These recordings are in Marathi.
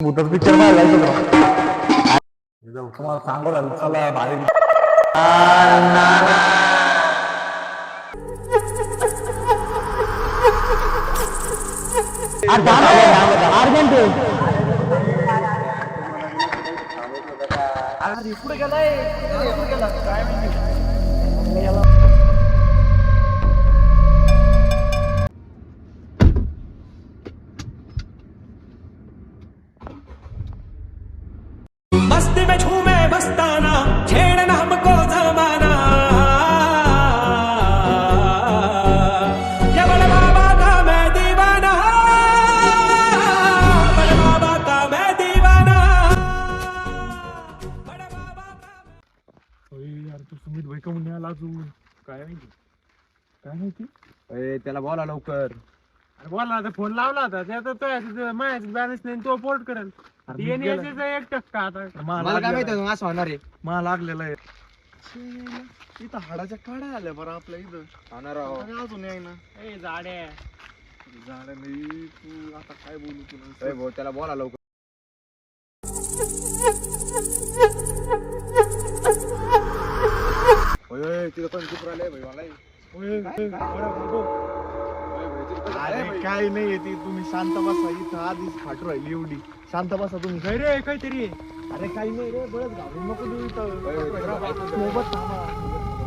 भूतात पिक्चर नाही जायचं तुम्हाला सांगू लागलो चला भारी. मस्ती में अजून काय माहिती? काय माहिती? ए, त्याला बोला लवकर. अरे बोला आता फोन लावला होता. ते आता तो माझ्या बॅलन्स नाही तो पोर्ट करेल. एक टक्का आता. मला काय माहिती असं होणार आहे. मला लागलेला आहे. इथं हाडाच्या काड्या आल्या बरं आपल्या इथं. होणार राव. अरे अजून आहे ना. ए जाड्या झाड नाही तू आता काय बोलू तुला? भाऊ, त्याला बोला लवकर. तिथं पण चुप राहिलंय भाई मला अरे काय नाही ती तुम्ही शांत बसा इथं आधीच फाटू राहिली एवढी. शांत बसा तुम्ही. काय रे काहीतरी? अरे काही नाही रे बळच घालून नको देऊ इथं. सोबत थांबा.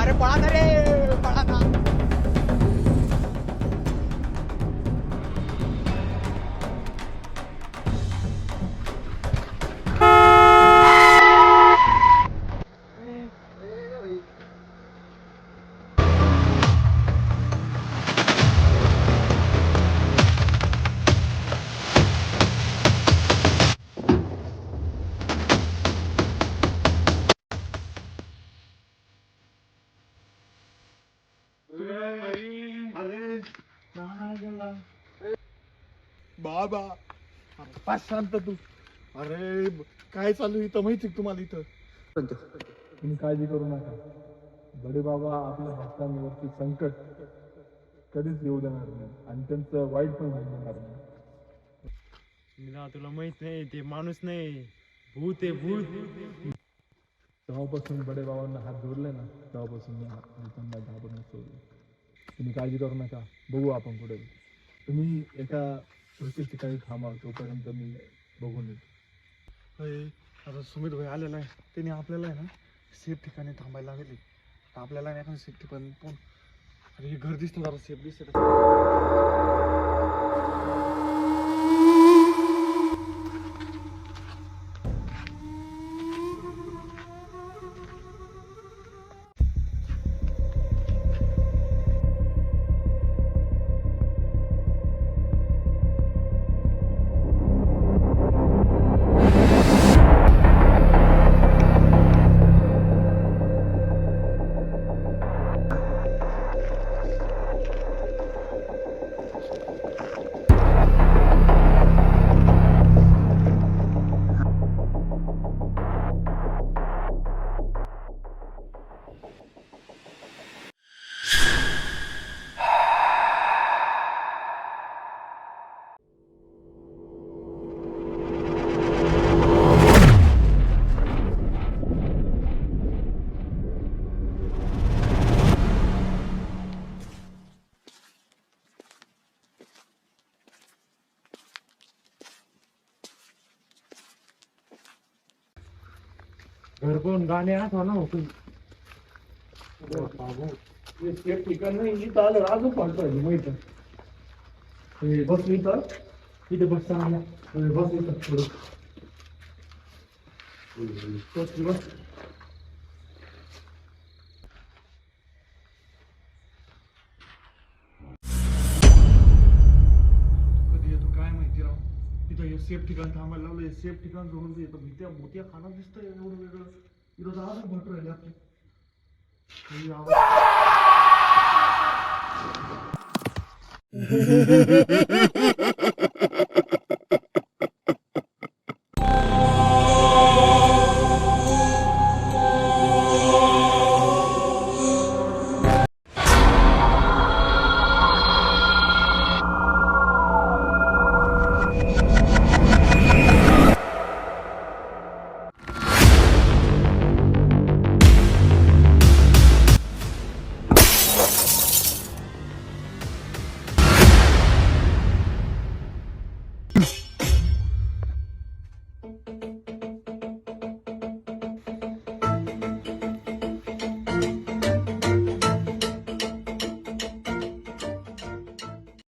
अरे पळा रे बाबा. अरे पाच शांत तू. अरे काय चालू इथं? माहिती तुम्हाला इथं? तुम्ही काळजी करू नका. बडे बाबा आपल्या भक्तांवरती संकट कधीच येऊ देणार नाही आणि त्यांचं वाईट पण होऊ देणार नाही. तुला माहीत नाही ते माणूस नाही. भूत आहे भूत. तेव्हापासून बडे बाबांना हात जोडले ना तेव्हापासून मी हात- घाबरणं सोडलं. तुम्ही काळजी करू नका. बघू आपण पुढे. तुम्ही एका सुरक्षित ठिकाणी थांबा तोपर्यंत मी बघून येतो. आता सुमित भाई आलेला आहे. त्याने आपल्याला आहे ना सेफ ठिकाणी थांबायला लागले आपल्याला नाही एखादं सेफ ठिकाणी पण अरे हे घर दिसतं जरा सेफ दिसत. पण गाणे आठवा ना होतं ठिकाण नाही इथं आलं अजून पडतोय माहीत बस इथं इथे बस चांगला बस इथं थोडं बस बस. कधी येतो काय माहिती राव? सेफ ठिकाण थांबायला लावलं सेफ ठिकाण सोडून येतं भीत्या भूत्या खाना दिसतंय एवढं वेगळं. इथं तर अजून भट राहिले आपले काही आवाज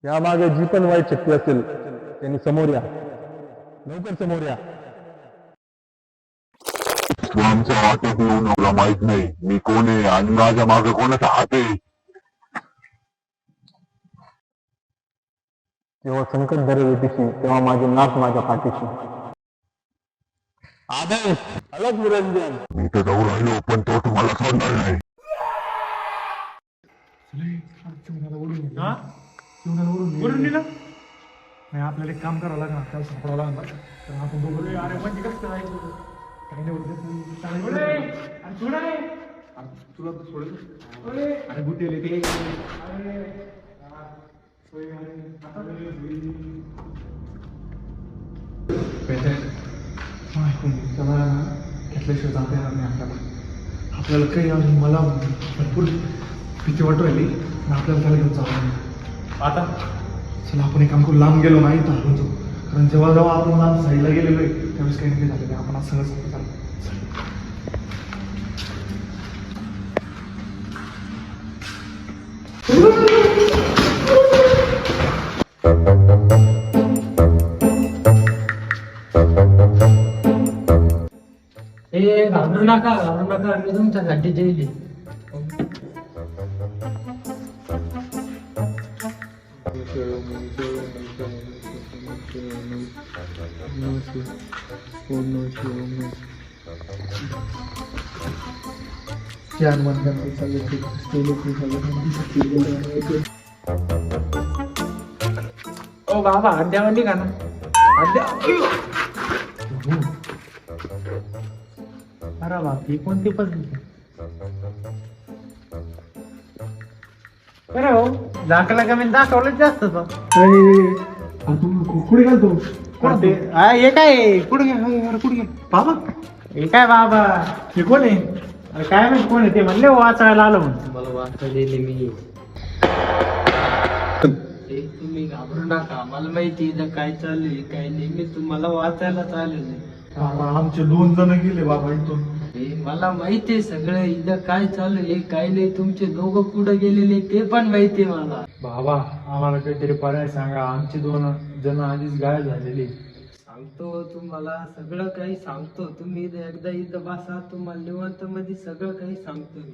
यामागे जी पण वाईट शक्ती असेल त्यांनी समोर या. लवकर समोर या. आमच्या हातात येऊन मला माहीत नाही मी कोण आहे आणि माझ्या मागे कोणाचा हात. आहे जेव्हा संकट धरेल येतीशी तेव्हा माझे नाथ माझ्या पाठीशी. आदर्श अलग निरंजन. मी तर जाऊ राहिलो पण तो तुम्हाला सोडणार नाही. वरून दिलं नाही आपल्याला एक काम करावं लागणार त्याला सापडावं लागणार. तर आपण दोघं अरे म्हणजे कसं काही नाही. चालेल. अरे तुला सोडेल? अरे ते. त्याला घेतल्याशिवाय जाता येणार नाही आपल्याला. आपल्याला काही मला भरपूर भीती वाटू राहिली आणि आपल्याला त्याला घेऊन जावं लागेल. आता चला आपण एक काम करू. लांब गेलो नाही तर हलून जाऊ. कारण जेव्हा जेव्हा आपण लांब साईडला गेलेलो आहे त्यावेळेस काही नाही झालेलं आहे. आपण आज सगळं सांगतो चला घाबरू नका घाबरू नका. मी तुमच्यासाठी जेली ओ बाबा अड्ड्यावर का ना अड्ड्या अरे बाप ही कोणती पद्धत अरे हो दाखला मी दाखवलं जास्त तो कुठे घालतो कोणते हे काय? कुठे गे कुठे गे बाबा हे काय बाबा? हे कोण आहे? अरे काय माहिती कोण आहे ते म्हणले वाचायला आलं म्हणून. मला वाचायला मी. तुम्ही घाबरू नका मला माहिती इथं काय चालू आहे काय नाही. मी तुम्हाला वाचायला चालू बाबा आमचे दोन जण गेले बाबा इथून. मला माहिती आहे सगळं. इथं काय चालू आहे काय नाही तुमचे दोघं कुठं गेलेले ते पण माहिती आहे मला. बाबा आम्हाला काहीतरी पर्याय सांगा. आमची दोन जण आधीच गायब झालेली. सांगतो तुम्हाला सगळं काही सांगतो. तुम्ही इथं एकदा इथं बसा तुम्हाला निवांत मध्ये सगळं काही सांगतो मी.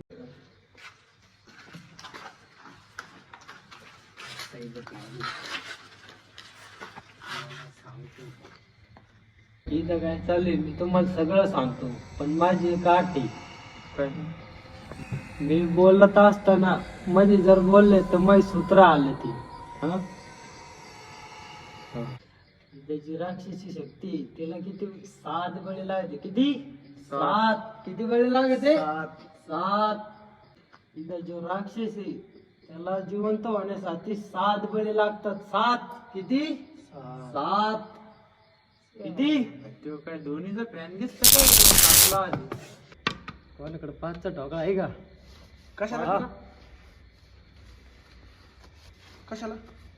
इथं काय चालू आहे मी तुम्हाला सगळं सांगतो पण माझी एक अट आहे. मी बोलत असताना मध्ये जर बोलले तर मै सूत्र आले ती. हा? त्याची राक्षसी शक्ती आहे, तिला किती सात बळी लागते? किती? सात. किती बळी लागते? सात. इथं जो राक्षस आहे त्याला जिवंत होण्यासाठी सात बळी लागतात. सात. किती? सात. किती तो काय धोनीचा फॅन दिसत कोणाकडे पाचचा ढोकळा आहे का? कशाला. कशाला?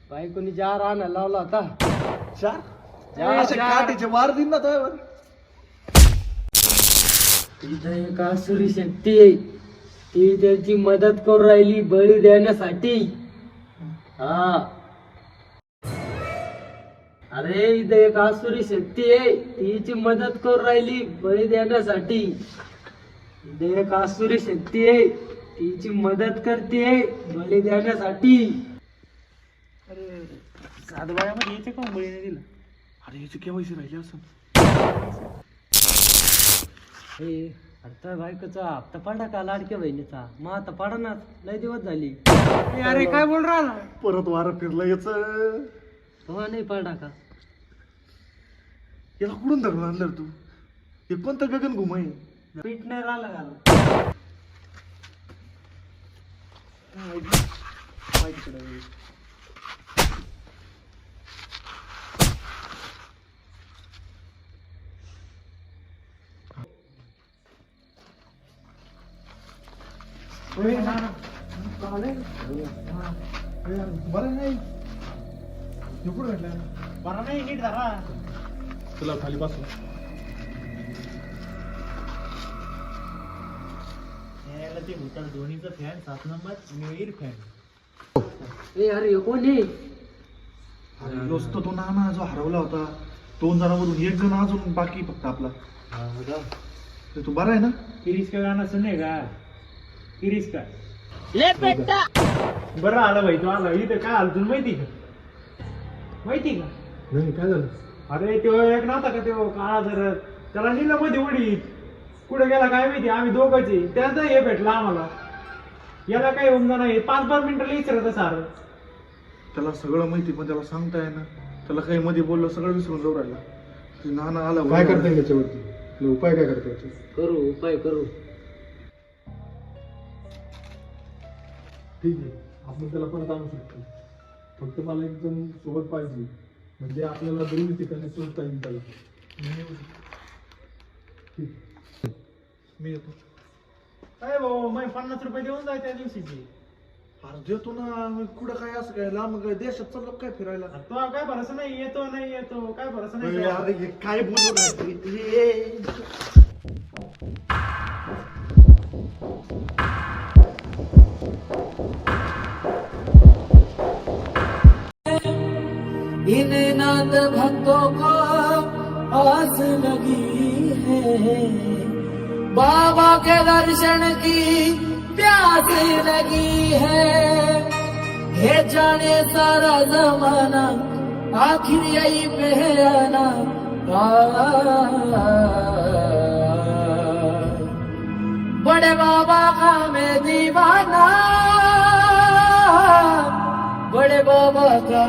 बायकोनी जार आणायला लावला होता. चार. काठीचे दिन ना त्यावर तिथं एक आसुरी शक्ती आहे. ती त्याची मदत करू राहिली बळी देण्यासाठी. हा. अरे इथं एक आसुरी शक्ती आहे. तिची मदत करू राहिली बळी देण्यासाठी. इथं एक आसुरी शक्ती आहे. तिची मदत करते बळी देण्यासाठी. सात बायामध्ये याचे का बळीने दिलं? अरे याची केवायसी राहिली असं? हे आता बायकोचा हप्ता पडा का लाडक्या बहिणीचा? मग आता पडा ना लय दिवस झाली. अरे काय बोल राहिला? परत वारं फिरलं याच. नाही पडा का? याला कुठून धरून आणलं तू? हे कोणतं गगन घुम आहे? पीठ नाही राहिला का बरं नाही. कुठं भेटलं? बरं नाही नीट धरा. तुला खाली बसला ते धोनीचा फॅन सात नंबर फॅन ए अरे कोण आहे? अरे तो नाना जो हरवला होता दोन जणांमधून एक जण अजून बाकी फक्त आपला. तर तू बरा आहे ना? किरीस का गाणं सुने का? किरीस का? बरं आलं भाई तू आला. इथं काय आलं तुला माहिती का? माहिती का? नाही काय झालं? अरे तो एक नव्हता का तो? काळा जर? त्याला नेलं मध्ये उडी. कुठे गेला काय माहिती? आम्ही दोघंच त्याचं हे भेटलं आम्हाला. याला काही उमदा नाही. पाच पाच मिनिटं विचारत सारं. त्याला सगळं माहिती पण त्याला सांगता ना त्याला काही मध्ये बोललं सगळं विसरून जाऊ राहिला. ते नाना आला काय करता येईल याच्यावरती? उपाय काय करता करू उपाय करू. ठीक आहे. आपण त्याला परत आणू शकतो. फक्त मला एक जण सोबत पाहिजे. म्हणजे आपल्याला दोन्ही ठिकाणी शोधता येईल त्याला. मी येतो. काय भाऊ मग पन्नास रुपये देऊन जाय त्या दिवशीची. अरे देतो ना मग कुठं काय असं काय लांब काय देशात चाललो काय फिरायला? अरे तो काय भरोसा नाही येतो नाही येतो. काय भरोसा नाही अरे हे काय बोलू राहिले? नाथ भक्तों को आस लगी है। बाबा के दर्शन की प्यास लगी है। हे जाने सारा जमाना आखिर यही बहना बड़े बाबा का मैं दीवाना बड़े बाबा का